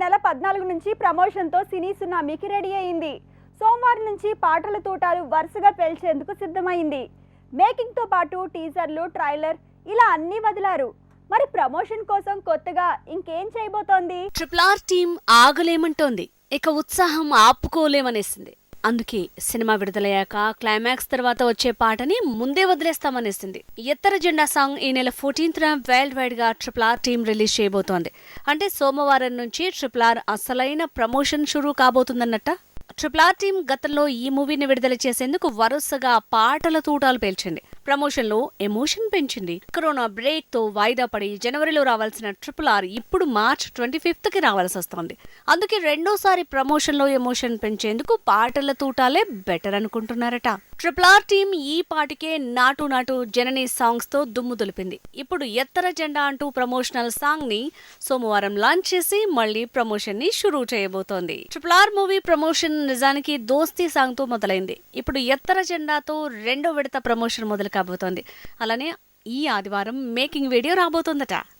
నెల పద్నాలుగు నుంచి ప్రమోషన్తో సినీ సునామీకి రెడీ అయింది. సోమవారం నుంచి పాటల తోటాలు వరుసగా పేల్చేందుకు సిద్ధమైంది. మేకింగ్తో పాటు టీజర్లు ట్రైలర్ ఇలా అన్నీ వదిలారు. మరి ప్రమోషన్ కోసం కొత్తగా ఇంకేం చేయబోతోంది? ట్రిపుల్ ఆర్ టీం ఆగలేమంటోంది. ఇక ఉత్సాహం ఆపుకోలేమనేసింది. అందుకే సినిమా విడుదలయ్యాక క్లైమాక్స్ తర్వాత వచ్చే పాటని ముందే వదిలేస్తామనేసింది. ఎత్తర జెండా సాంగ్ ఈ నెల ఫోర్టీన్త్ వరల్డ్ వైడ్గా ట్రిపుల్ ఆర్ టీం రిలీజ్ చేయబోతోంది. అంటే సోమవారం నుంచి ట్రిపుల్ ఆర్ అసలైన ప్రమోషన్ షురూ కాబోతుందన్నట్ట? ట్రిపుల్ ఆర్ టీం గతంలో ఈ మూవీని విడుదల చేసేందుకు వరుసగా పాటల తూటాలు పేల్చింది. ప్రమోషన్లో ఎమోషన్ పెంచింది. కరోనా బ్రేక్తో వాయిదా పడి జనవరిలో రావాల్సిన ట్రిపుల్ ఆర్ ఇప్పుడు మార్చ్ ట్వంటీ ఫిఫ్త్కి రావాల్సి వస్తోంది. అందుకే రెండోసారి ప్రమోషన్లో ఎమోషన్ పెంచేందుకు పాటల తూటాలే బెటర్ అనుకుంటున్నారట. ట్రిపుల్ ఆర్ టీం ఈ పాటికే నాటు నాటు జననీ సాంగ్స్తో దుమ్ము దులిపింది. ఇప్పుడు ఎత్తర జెండా అంటూ ప్రమోషనల్ సాంగ్ని సోమవారం లాంచ్ చేసి మళ్ళీ ప్రమోషన్ని షురూ చేయబోతోంది. ట్రిపుల్ ఆర్ మూవీ ప్రమోషన్ నిజానికి దోస్తీ సాంగ్తో మొదలైంది. ఇప్పుడు ఎత్తర జెండాతో రెండో విడత ప్రమోషన్ మొదలు కాబోతోంది అలానే ఈ ఆదివారం మేకింగ్ వీడియో రాబోతోందట.